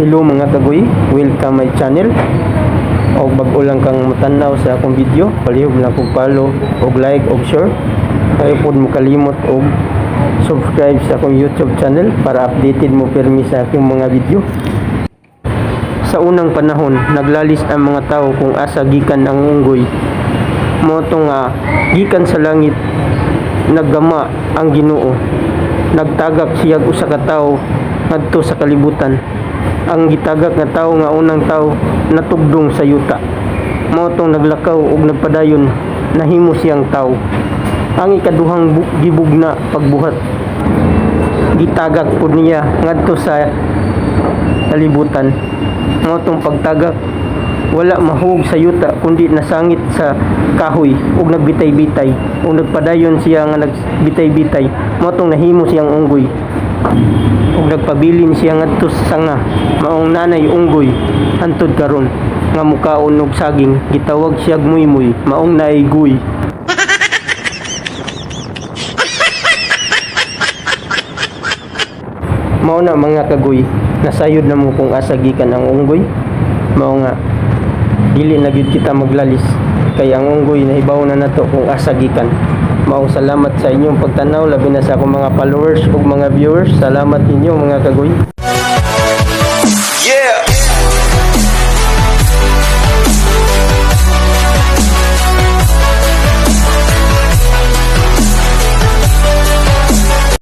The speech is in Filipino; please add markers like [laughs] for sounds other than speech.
Hello mga kagoy, welcome my channel. O bago lang kang matanaw sa akong video, palihog na kong follow, og like, og share. Kayo po mo kalimot og subscribe sa akong YouTube channel para updated mo permi sa aking mga video. Sa unang panahon, naglalis ang mga tao kung asa gikan ang unggoy. Moto nga, gikan sa langit, naggama ang ginoo. Nagtagak siyag usa ka tawo ngadto sa kalibutan. Ang gitagak nga tawo nga unang tawo natugdong sa yuta. Motong naglakaw ug nagpadayon nahimo siyang tawo. Ang ikaduhang bu- gibugna pagbuhat gitagak pud niya ngadto sa kalibutan. Motong pagtagak wala mahug sa yuta kundi nasangit sa kahoy ug nagbitay-bitay ug nagpadayon siya nga nagbitay-bitay motong nahimo siyang unggoy ug nagpabilin siya ngadto sa sanga maong nanay unggoy hantod karon. Nga mukaon og saging gitawag siya muymoy maong naiguy. [laughs] Mao na mga kagoy nasayod na mo kung asa gikan ang unggoy? Mao nga dili na gyud kita maglalis kay ang unggoy nahibaw na nato kung asa gikan. Mao salamat sa inyong pagtanaw. Labi na sa akong mga followers ug mga viewers. Salamat inyo mga kagoy!